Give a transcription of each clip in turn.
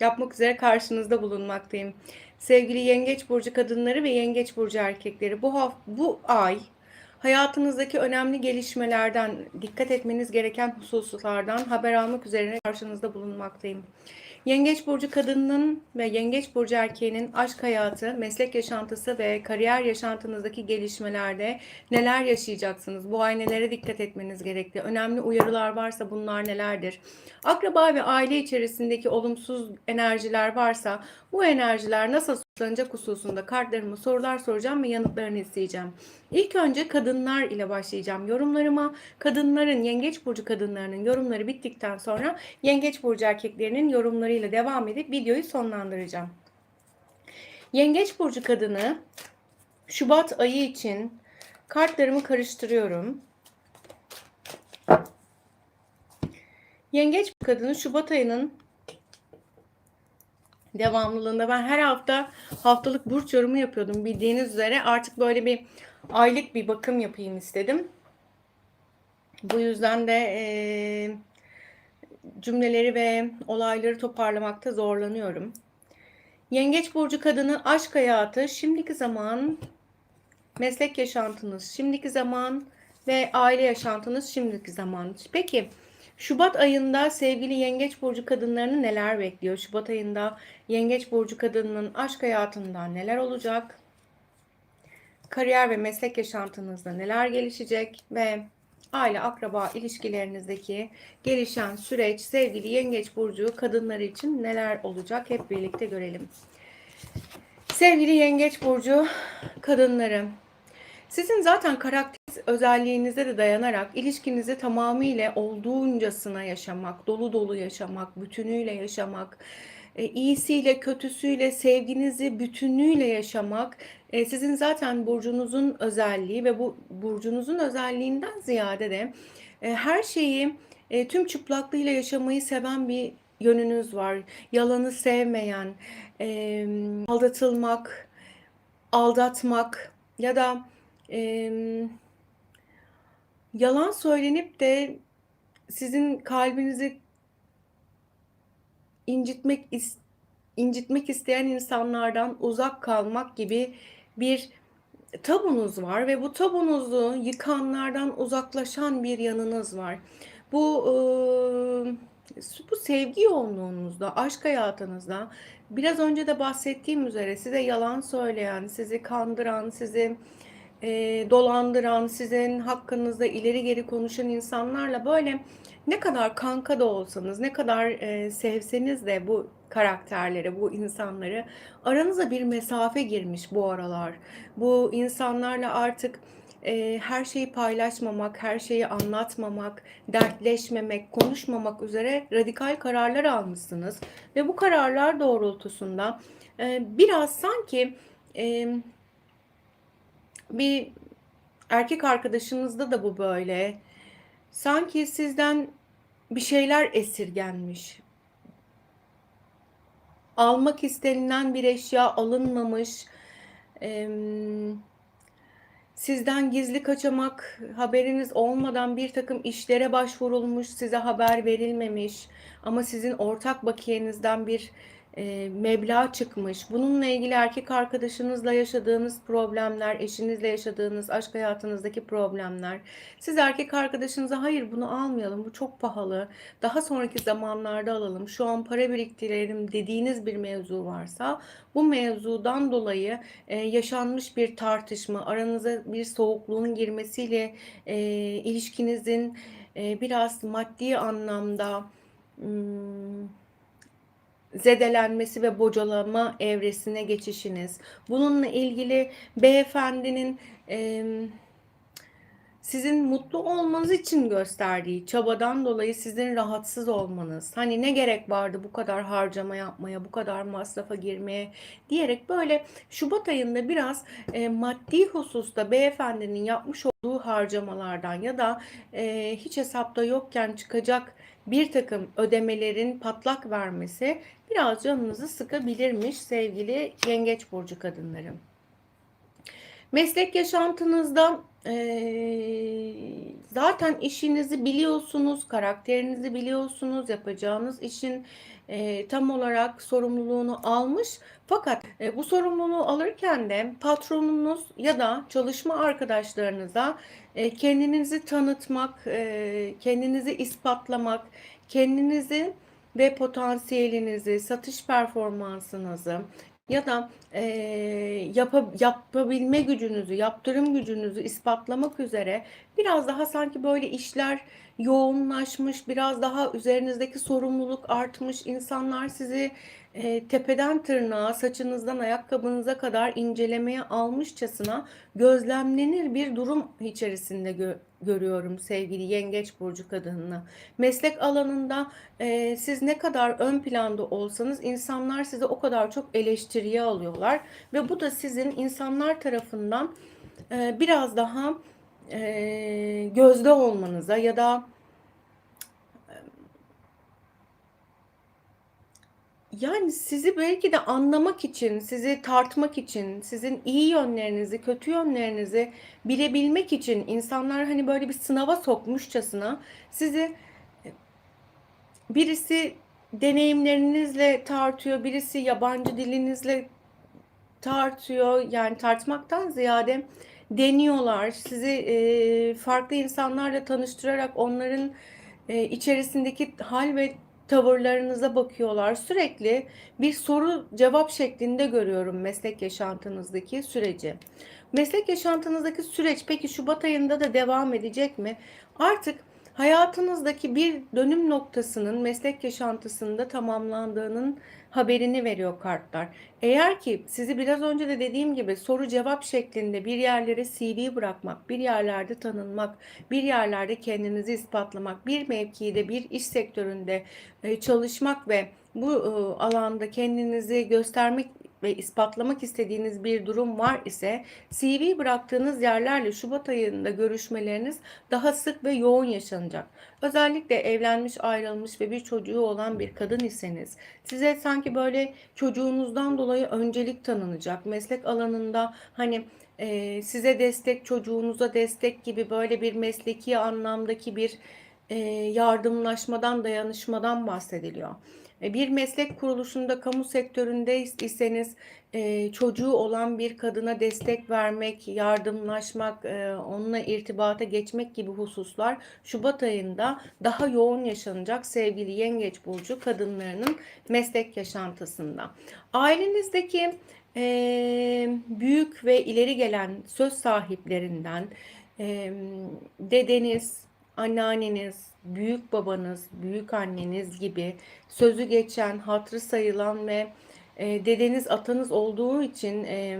yapmak üzere karşınızda bulunmaktayım. Sevgili Yengeç burcu kadınları ve Yengeç burcu erkekleri bu haf bu ay hayatınızdaki önemli gelişmelerden, dikkat etmeniz gereken hususlardan haber almak üzere karşınızda bulunmaktayım. Yengeç burcu kadınının ve yengeç burcu erkeğinin aşk hayatı, meslek yaşantısı ve kariyer yaşantınızdaki gelişmelerde neler yaşayacaksınız? Bu ay nelere dikkat etmeniz gerekli? Önemli uyarılar varsa bunlar nelerdir? Akraba ve aile içerisindeki olumsuz enerjiler varsa bu enerjiler nasıl sonuçlanacak hususunda kartlarıma sorular soracağım ve yanıtlarını isteyeceğim. İlk önce kadınlar ile başlayacağım yorumlarıma. Kadınların, yengeç burcu kadınlarının yorumları bittikten sonra yengeç burcu erkeklerinin yorumlarıyla devam edip videoyu sonlandıracağım. Yengeç burcu kadını Şubat ayı için kartlarımı karıştırıyorum. Yengeç kadını Şubat ayının devamlılığında ben her hafta haftalık burç yorumu yapıyordum bildiğiniz üzere artık böyle bir aylık bir bakım yapayım istedim. Bu yüzden de e, cümleleri ve olayları toparlamakta zorlanıyorum. Yengeç burcu kadını aşk hayatı, şimdiki zaman, meslek yaşantınız, şimdiki zaman ve aile yaşantınız şimdiki zaman. Peki Şubat ayında sevgili Yengeç burcu kadınlarını neler bekliyor? Şubat ayında Yengeç burcu kadınının aşk hayatında neler olacak? Kariyer ve meslek yaşantınızda neler gelişecek ve aile akraba ilişkilerinizdeki gelişen süreç sevgili Yengeç burcu kadınları için neler olacak? Hep birlikte görelim. Sevgili Yengeç burcu kadınları sizin zaten karakter özelliğinize de dayanarak ilişkinizi tamamıyla olduğuncasına yaşamak, dolu dolu yaşamak, bütünüyle yaşamak, e, iyisiyle kötüsüyle sevginizi bütünüyle yaşamak e, sizin zaten burcunuzun özelliği ve bu burcunuzun özelliğinden ziyade de e, her şeyi tüm çıplaklığıyla yaşamayı seven bir yönünüz var. Yalanı sevmeyen, aldatılmak, aldatmak ya da yalan söylenip de sizin kalbinizi incitmek incitmek isteyen insanlardan uzak kalmak gibi bir tabunuz var ve bu tabunuzu yıkanlardan uzaklaşan bir yanınız var. Bu bu sevgi yoğunluğunuzda, aşk hayatınızda biraz önce de bahsettiğim üzere size yalan söyleyen, sizi kandıran, sizi e, dolandıran, sizin hakkınızda ileri geri konuşan insanlarla böyle ne kadar kanka da olsanız, ne kadar e, sevseniz de bu karakterleri, bu insanları aranıza bir mesafe girmiş bu aralar. Bu insanlarla artık e, her şeyi paylaşmamak, her şeyi anlatmamak, dertleşmemek, konuşmamak üzere radikal kararlar almışsınız. Ve bu kararlar doğrultusunda e, biraz sanki e, bir erkek arkadaşınızda da bu böyle. Sanki sizden bir şeyler esirgenmiş. Almak istenilen bir eşya alınmamış. sizden gizli kaçamak, haberiniz olmadan bir takım işlere başvurulmuş, size haber verilmemiş ama sizin ortak bakiyenizden bir e, meblağ çıkmış. Bununla ilgili erkek arkadaşınızla yaşadığınız problemler, eşinizle yaşadığınız aşk hayatınızdaki problemler. Siz erkek arkadaşınıza hayır bunu almayalım bu çok pahalı. Daha sonraki zamanlarda alalım. Şu an para biriktirelim dediğiniz bir mevzu varsa bu mevzudan dolayı e, yaşanmış bir tartışma, aranıza bir soğukluğun girmesiyle e, ilişkinizin e, biraz maddi anlamda hmm, zedelenmesi ve bocalama evresine geçişiniz. Bununla ilgili beyefendinin e, sizin mutlu olmanız için gösterdiği çabadan dolayı sizin rahatsız olmanız. Hani ne gerek vardı bu kadar harcama yapmaya, bu kadar masrafa girmeye diyerek böyle Şubat ayında biraz e, maddi hususta beyefendinin yapmış olduğu harcamalardan ya da e, hiç hesapta yokken çıkacak bir takım ödemelerin patlak vermesi biraz canınızı sıkabilirmiş sevgili yengeç burcu kadınlarım. Meslek yaşantınızda e, zaten işinizi biliyorsunuz, karakterinizi biliyorsunuz, yapacağınız işin e, tam olarak sorumluluğunu almış. Fakat e, bu sorumluluğu alırken de patronunuz ya da çalışma arkadaşlarınıza e, kendinizi tanıtmak, e, kendinizi ispatlamak, kendinizi ve potansiyelinizi, satış performansınızı ya da e, yapa, yapabilme gücünüzü, yaptırım gücünüzü ispatlamak üzere biraz daha sanki böyle işler yoğunlaşmış, biraz daha üzerinizdeki sorumluluk artmış, insanlar sizi e, tepeden tırnağa, saçınızdan ayakkabınıza kadar incelemeye almışçasına gözlemlenir bir durum içerisinde gö- görüyorum sevgili Yengeç Burcu kadınını. Meslek alanında e, siz ne kadar ön planda olsanız insanlar sizi o kadar çok eleştiriye alıyorlar ve bu da sizin insanlar tarafından e, biraz daha e, gözde olmanıza ya da Yani sizi belki de anlamak için, sizi tartmak için, sizin iyi yönlerinizi, kötü yönlerinizi bilebilmek için insanlar hani böyle bir sınava sokmuşçasına sizi birisi deneyimlerinizle tartıyor, birisi yabancı dilinizle tartıyor. Yani tartmaktan ziyade deniyorlar. Sizi e, farklı insanlarla tanıştırarak onların e, içerisindeki hal ve tavırlarınıza bakıyorlar. Sürekli bir soru cevap şeklinde görüyorum meslek yaşantınızdaki süreci. Meslek yaşantınızdaki süreç peki Şubat ayında da devam edecek mi? Artık hayatınızdaki bir dönüm noktasının meslek yaşantısında tamamlandığının haberini veriyor kartlar. Eğer ki sizi biraz önce de dediğim gibi soru cevap şeklinde bir yerlere CV bırakmak, bir yerlerde tanınmak, bir yerlerde kendinizi ispatlamak, bir mevkide, bir iş sektöründe e, çalışmak ve bu e, alanda kendinizi göstermek ve ispatlamak istediğiniz bir durum var ise CV bıraktığınız yerlerle Şubat ayında görüşmeleriniz daha sık ve yoğun yaşanacak. Özellikle evlenmiş, ayrılmış ve bir çocuğu olan bir kadın iseniz size sanki böyle çocuğunuzdan dolayı öncelik tanınacak. Meslek alanında hani e, size destek, çocuğunuza destek gibi böyle bir mesleki anlamdaki bir e, yardımlaşmadan, dayanışmadan bahsediliyor. E, bir meslek kuruluşunda, kamu sektöründe iseniz e, çocuğu olan bir kadına destek vermek, yardımlaşmak, e, onunla irtibata geçmek gibi hususlar Şubat ayında daha yoğun yaşanacak sevgili Yengeç Burcu kadınlarının meslek yaşantısında. Ailenizdeki büyük ve ileri gelen söz sahiplerinden, dedeniz, anneanneniz, büyük babanız, büyük anneniz gibi sözü geçen, hatrı sayılan ve e, dedeniz, atanız olduğu için e,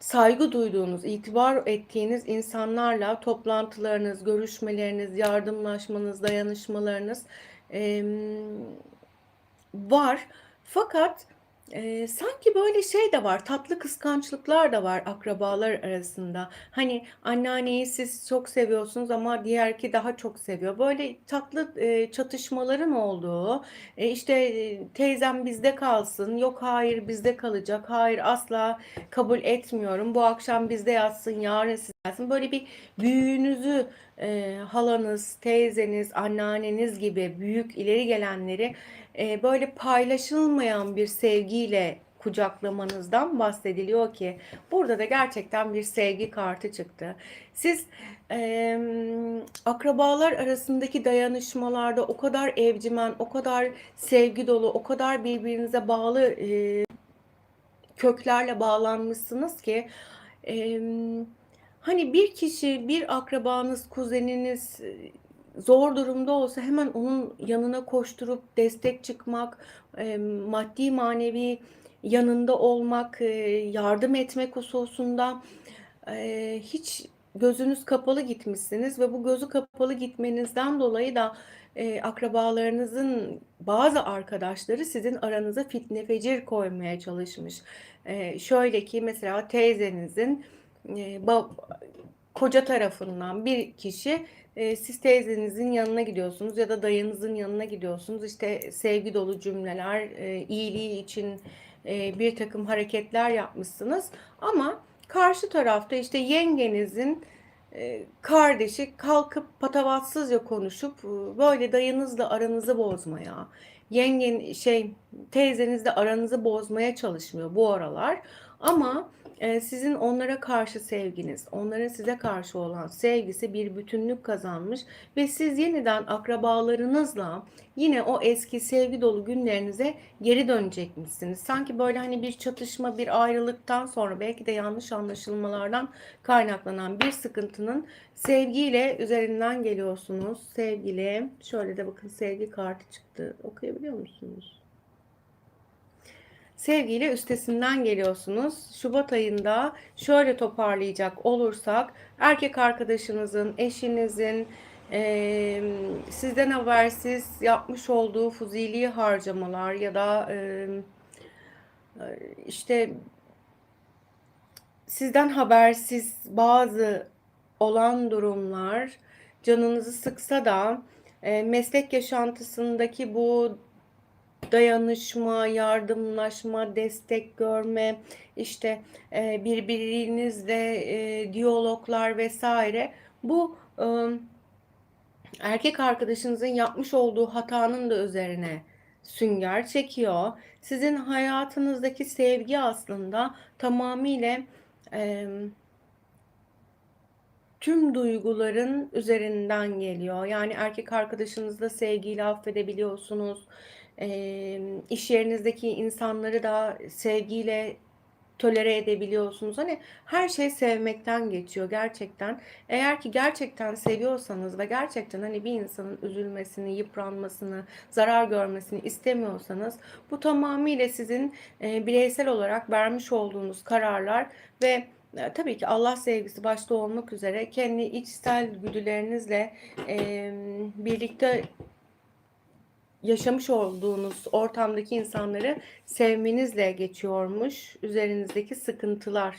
saygı duyduğunuz, itibar ettiğiniz insanlarla toplantılarınız, görüşmeleriniz, yardımlaşmanız, dayanışmalarınız e, var. Fakat Eee, sanki böyle şey de var, tatlı kıskançlıklar da var akrabalar arasında. Hani anneanneyi siz çok seviyorsunuz ama diğerki daha çok seviyor. Böyle tatlı eee, çatışmaların olduğu, e, işte teyzem bizde kalsın, yok hayır bizde kalacak, hayır asla kabul etmiyorum, bu akşam bizde yatsın, yarın siz yatsın. Böyle bir büyüğünüzü, eee, halanız, teyzeniz, anneanneniz gibi büyük ileri gelenleri e, böyle paylaşılmayan bir sevgiyle kucaklamanızdan bahsediliyor ki burada da gerçekten bir sevgi kartı çıktı. Siz e, akrabalar arasındaki dayanışmalarda o kadar evcimen, o kadar sevgi dolu, o kadar birbirinize bağlı e, köklerle bağlanmışsınız ki e, hani bir kişi, bir akrabanız, kuzeniniz zor durumda olsa hemen onun yanına koşturup destek çıkmak, e, maddi manevi yanında olmak, e, yardım etmek hususunda e, hiç gözünüz kapalı gitmişsiniz ve bu gözü kapalı gitmenizden dolayı da e, akrabalarınızın bazı arkadaşları sizin aranıza fitne fecir koymaya çalışmış. E, şöyle ki mesela teyzenizin e, koca tarafından bir kişi siz teyzenizin yanına gidiyorsunuz ya da dayınızın yanına gidiyorsunuz. İşte sevgi dolu cümleler, iyiliği için bir takım hareketler yapmışsınız. Ama karşı tarafta işte yengenizin kardeşi kalkıp patavatsızca konuşup böyle dayınızla aranızı bozmaya, yengen şey teyzenizle aranızı bozmaya çalışmıyor bu aralar. Ama sizin onlara karşı sevginiz, onların size karşı olan sevgisi bir bütünlük kazanmış ve siz yeniden akrabalarınızla yine o eski sevgi dolu günlerinize geri dönecekmişsiniz. Sanki böyle hani bir çatışma, bir ayrılıktan sonra belki de yanlış anlaşılmalardan kaynaklanan bir sıkıntının sevgiyle üzerinden geliyorsunuz. Sevgili, şöyle de bakın sevgi kartı çıktı. Okuyabiliyor musunuz? Sevgiyle üstesinden geliyorsunuz. Şubat ayında şöyle toparlayacak olursak erkek arkadaşınızın, eşinizin e, sizden habersiz yapmış olduğu fuzili harcamalar ya da e, işte sizden habersiz bazı olan durumlar canınızı sıksa da e, meslek yaşantısındaki bu dayanışma, yardımlaşma, destek görme, işte e, birbirinizle e, diyaloglar vesaire. Bu erkek arkadaşınızın yapmış olduğu hatanın da üzerine sünger çekiyor. Sizin hayatınızdaki sevgi aslında tamamıyla tüm duyguların üzerinden geliyor. Yani erkek arkadaşınızla sevgiyle affedebiliyorsunuz e, iş yerinizdeki insanları da sevgiyle tolere edebiliyorsunuz. Hani her şey sevmekten geçiyor gerçekten. Eğer ki gerçekten seviyorsanız ve gerçekten hani bir insanın üzülmesini, yıpranmasını, zarar görmesini istemiyorsanız bu tamamıyla sizin e, bireysel olarak vermiş olduğunuz kararlar ve e, tabii ki Allah sevgisi başta olmak üzere kendi içsel güdülerinizle e, birlikte yaşamış olduğunuz ortamdaki insanları sevmenizle geçiyormuş üzerinizdeki sıkıntılar.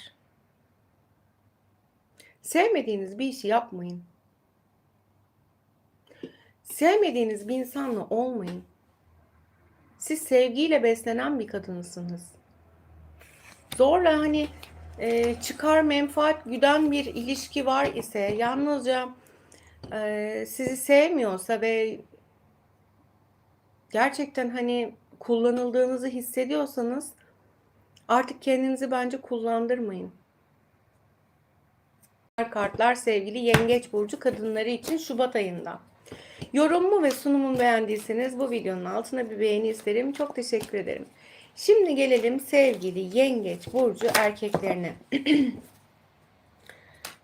Sevmediğiniz bir işi yapmayın. Sevmediğiniz bir insanla olmayın. Siz sevgiyle beslenen bir kadınsınız. Zorla hani e, çıkar menfaat güden bir ilişki var ise yalnızca e, sizi sevmiyorsa ve gerçekten hani kullanıldığınızı hissediyorsanız artık kendinizi bence kullandırmayın. Kartlar sevgili Yengeç Burcu kadınları için Şubat ayında. Yorumumu ve sunumumu beğendiyseniz bu videonun altına bir beğeni isterim. Çok teşekkür ederim. Şimdi gelelim sevgili Yengeç Burcu erkeklerine.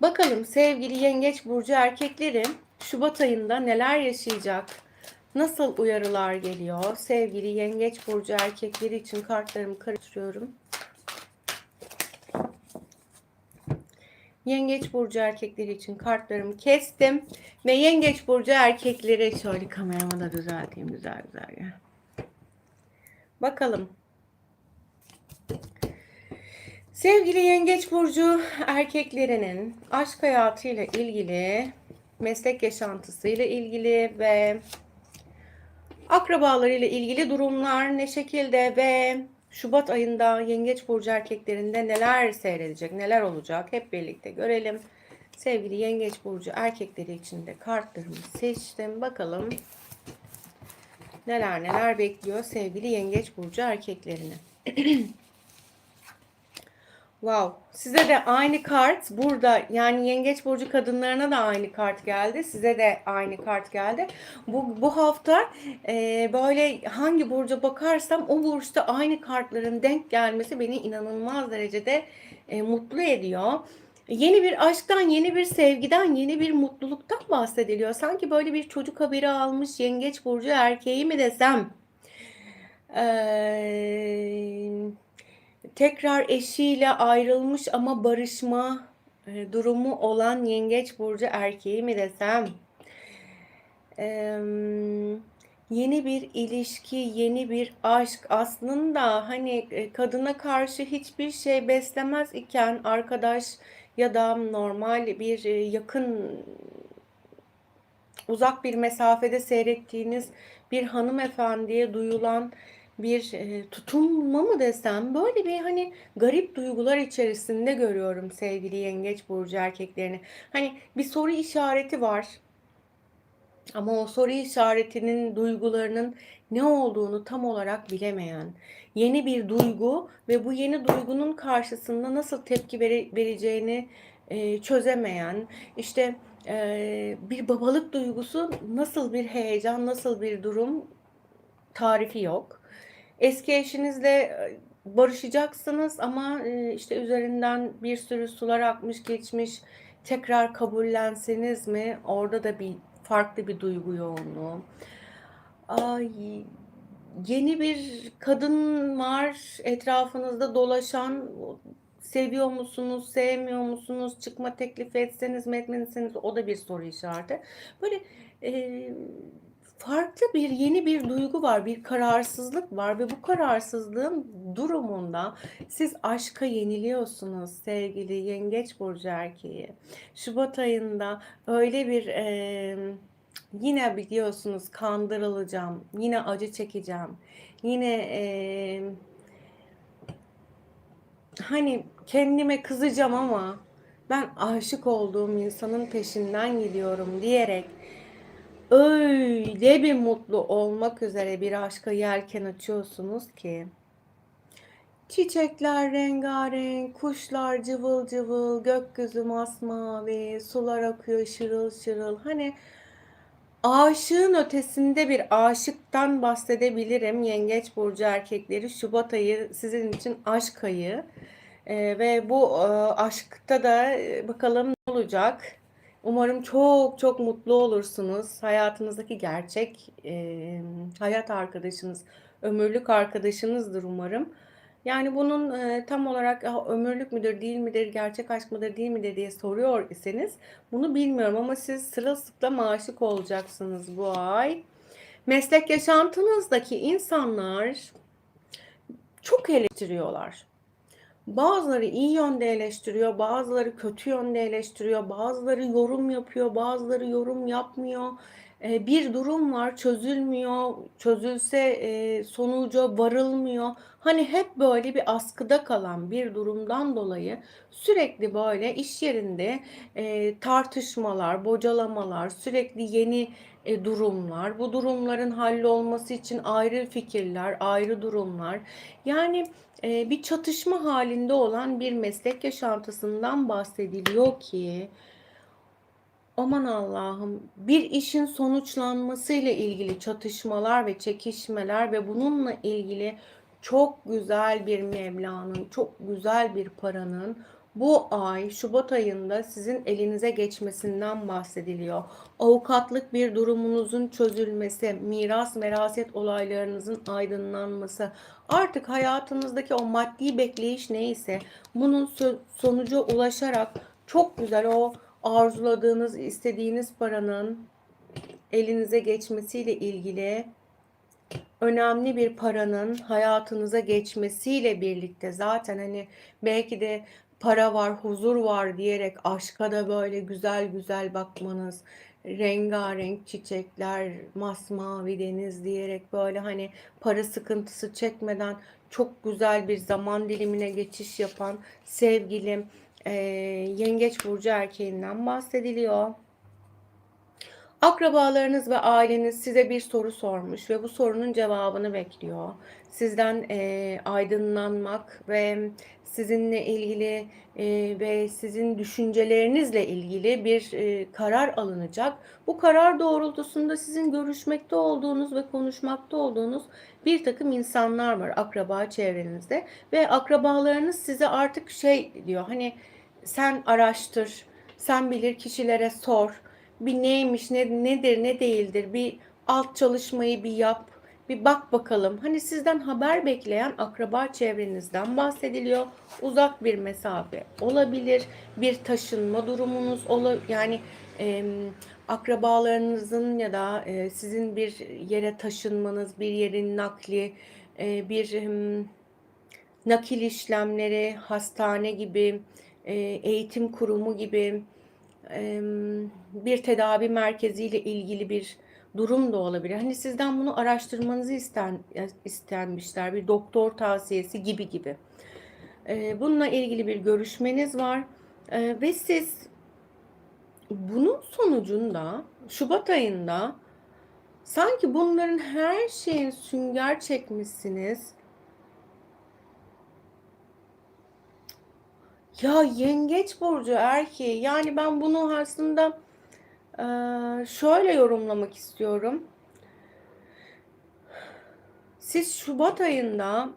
Bakalım sevgili Yengeç Burcu erkekleri Şubat ayında neler yaşayacak? Nasıl uyarılar geliyor? Sevgili yengeç burcu erkekleri için kartlarımı karıştırıyorum. Yengeç burcu erkekleri için kartlarımı kestim. Ve yengeç burcu erkekleri şöyle kameramı da düzelteyim güzel güzel. Bakalım. Sevgili yengeç burcu erkeklerinin aşk hayatıyla ilgili, meslek yaşantısıyla ilgili ve Akrabalarıyla ilgili durumlar ne şekilde ve Şubat ayında Yengeç Burcu erkeklerinde neler seyredecek, neler olacak hep birlikte görelim. Sevgili Yengeç Burcu erkekleri için de kartlarımı seçtim. Bakalım neler neler bekliyor sevgili Yengeç Burcu erkeklerini. Wow. Size de aynı kart burada yani yengeç burcu kadınlarına da aynı kart geldi. Size de aynı kart geldi. Bu, bu hafta e, böyle hangi burca bakarsam o burçta aynı kartların denk gelmesi beni inanılmaz derecede e, mutlu ediyor. Yeni bir aşktan, yeni bir sevgiden, yeni bir mutluluktan bahsediliyor. Sanki böyle bir çocuk haberi almış yengeç burcu erkeği mi desem. Eee tekrar eşiyle ayrılmış ama barışma e, durumu olan yengeç burcu erkeği mi desem? Ee, yeni bir ilişki, yeni bir aşk aslında hani e, kadına karşı hiçbir şey beslemez iken arkadaş ya da normal bir e, yakın uzak bir mesafede seyrettiğiniz bir hanımefendiye duyulan bir e, tutunma mı desem böyle bir hani garip duygular içerisinde görüyorum sevgili yengeç burcu erkeklerini. Hani bir soru işareti var. Ama o soru işaretinin duygularının ne olduğunu tam olarak bilemeyen, yeni bir duygu ve bu yeni duygunun karşısında nasıl tepki vere- vereceğini e, çözemeyen, işte e, bir babalık duygusu nasıl bir heyecan, nasıl bir durum tarifi yok. Eski eşinizle e, barışacaksınız ama e, işte üzerinden bir sürü sular akmış geçmiş tekrar kabullenseniz mi orada da bir farklı bir duygu yoğunluğu. Ay, yeni bir kadın var etrafınızda dolaşan seviyor musunuz, sevmiyor musunuz, çıkma teklif etseniz mi etmezseniz o da bir soru işareti. Böyle e, farklı bir yeni bir duygu var, bir kararsızlık var ve bu kararsızlığın durumunda siz aşka yeniliyorsunuz sevgili Yengeç burcu erkeği. Şubat ayında öyle bir e, yine biliyorsunuz kandırılacağım, yine acı çekeceğim, yine e, hani kendime kızacağım ama ben aşık olduğum insanın peşinden gidiyorum diyerek öyle bir mutlu olmak üzere bir aşka yelken açıyorsunuz ki çiçekler rengarenk, kuşlar cıvıl cıvıl, gökyüzü masmavi, sular akıyor şırıl şırıl. Hani aşığın ötesinde bir aşıktan bahsedebilirim. Yengeç burcu erkekleri Şubat ayı sizin için aşk ayı. Ee, ve bu e, aşkta da e, bakalım ne olacak. Umarım çok çok mutlu olursunuz. Hayatınızdaki gerçek e, hayat arkadaşınız, ömürlük arkadaşınızdır umarım. Yani bunun e, tam olarak "Ya, ömürlük müdür, değil midir, gerçek aşk mıdır, değil midir diye soruyor iseniz bunu bilmiyorum ama siz sırılsıklam aşık olacaksınız bu ay. Meslek yaşantınızdaki insanlar çok eleştiriyorlar. Bazıları iyi yönde eleştiriyor, bazıları kötü yönde eleştiriyor, bazıları yorum yapıyor, bazıları yorum yapmıyor. Ee, bir durum var çözülmüyor, çözülse e, sonuca varılmıyor. Hani hep böyle bir askıda kalan bir durumdan dolayı sürekli böyle iş yerinde e, tartışmalar, bocalamalar, sürekli yeni e, durumlar, bu durumların hallolması için ayrı fikirler, ayrı durumlar. Yani bir çatışma halinde olan bir meslek yaşantısından bahsediliyor ki aman Allah'ım bir işin sonuçlanmasıyla ilgili çatışmalar ve çekişmeler ve bununla ilgili çok güzel bir Mevla'nın, çok güzel bir paranın bu ay Şubat ayında sizin elinize geçmesinden bahsediliyor. Avukatlık bir durumunuzun çözülmesi, miras veraset olaylarınızın aydınlanması, artık hayatınızdaki o maddi bekleyiş neyse bunun sonuca ulaşarak çok güzel o arzuladığınız, istediğiniz paranın elinize geçmesiyle ilgili önemli bir paranın hayatınıza geçmesiyle birlikte zaten hani belki de para var, huzur var diyerek aşka da böyle güzel güzel bakmanız, rengarenk çiçekler, masmavi deniz diyerek böyle hani para sıkıntısı çekmeden çok güzel bir zaman dilimine geçiş yapan sevgilim e, yengeç burcu erkeğinden bahsediliyor. Akrabalarınız ve aileniz size bir soru sormuş ve bu sorunun cevabını bekliyor. Sizden e, aydınlanmak ve sizinle ilgili e, ve sizin düşüncelerinizle ilgili bir e, karar alınacak. Bu karar doğrultusunda sizin görüşmekte olduğunuz ve konuşmakta olduğunuz bir takım insanlar var akraba çevrenizde ve akrabalarınız size artık şey diyor hani sen araştır, sen bilir kişilere sor bir neymiş, ne, nedir, ne değildir bir alt çalışmayı bir yap, bir bak bakalım. Hani sizden haber bekleyen akraba çevrenizden bahsediliyor. Uzak bir mesafe olabilir, bir taşınma durumunuz olabilir. Yani e, akrabalarınızın ya da e, sizin bir yere taşınmanız, bir yerin nakli, e, bir e, nakil işlemleri, hastane gibi, e, eğitim kurumu gibi bir tedavi merkeziyle ilgili bir durum da olabilir. Hani sizden bunu araştırmanızı isten, istenmişler. Bir doktor tavsiyesi gibi gibi. Bununla ilgili bir görüşmeniz var. Ve siz bunun sonucunda Şubat ayında Sanki bunların her şeyin sünger çekmişsiniz. Ya yengeç burcu erkeği yani ben bunu aslında şöyle yorumlamak istiyorum. Siz Şubat ayında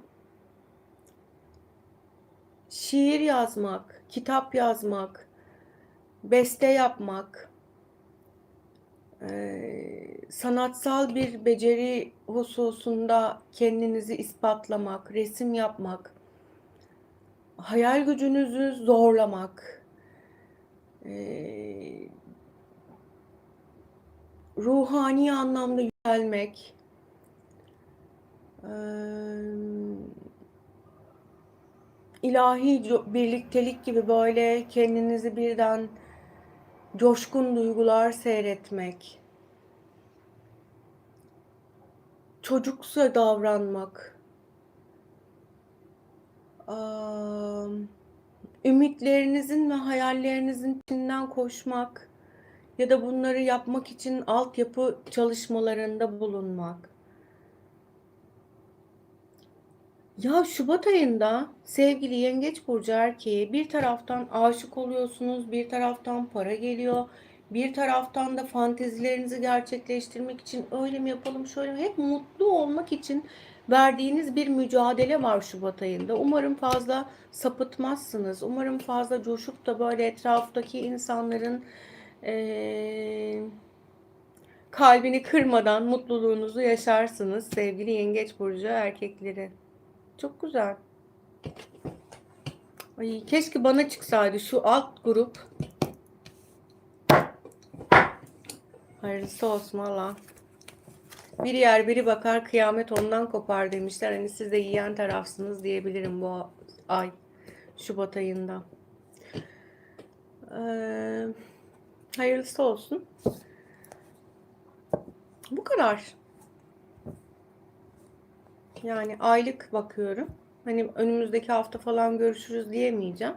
şiir yazmak, kitap yazmak, beste yapmak, sanatsal bir beceri hususunda kendinizi ispatlamak, resim yapmak, hayal gücünüzü zorlamak, eee, ruhani anlamda yükselmek, eee, ilahi birliktelik gibi böyle kendinizi birden coşkun duygular seyretmek, çocuksa davranmak, ümitlerinizin ve hayallerinizin içinden koşmak ya da bunları yapmak için altyapı çalışmalarında bulunmak. Ya Şubat ayında sevgili Yengeç burcu erkeği bir taraftan aşık oluyorsunuz, bir taraftan para geliyor, bir taraftan da fantezilerinizi gerçekleştirmek için öyle mi yapalım, şöyle mi? Hep mutlu olmak için verdiğiniz bir mücadele var Şubat ayında. Umarım fazla sapıtmazsınız. Umarım fazla coşup da böyle etraftaki insanların eee, kalbini kırmadan mutluluğunuzu yaşarsınız sevgili Yengeç burcu erkekleri. Çok güzel. Ay, keşke bana çıksaydı şu alt grup. Hayırlısı olsun valla. Biri yer biri bakar kıyamet ondan kopar demişler. Hani siz de yiyen tarafsınız diyebilirim bu ay. Şubat ayında. Ee, hayırlısı olsun. Bu kadar. Yani aylık bakıyorum. Hani önümüzdeki hafta falan görüşürüz diyemeyeceğim.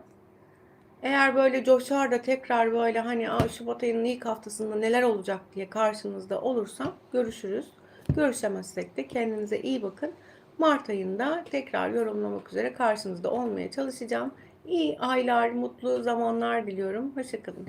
Eğer böyle coşar da tekrar böyle hani Şubat ayının ilk haftasında neler olacak diye karşınızda olursam görüşürüz. Görüşemezsek de kendinize iyi bakın. Mart ayında tekrar yorumlamak üzere karşınızda olmaya çalışacağım. İyi aylar, mutlu zamanlar diliyorum. Hoşçakalın.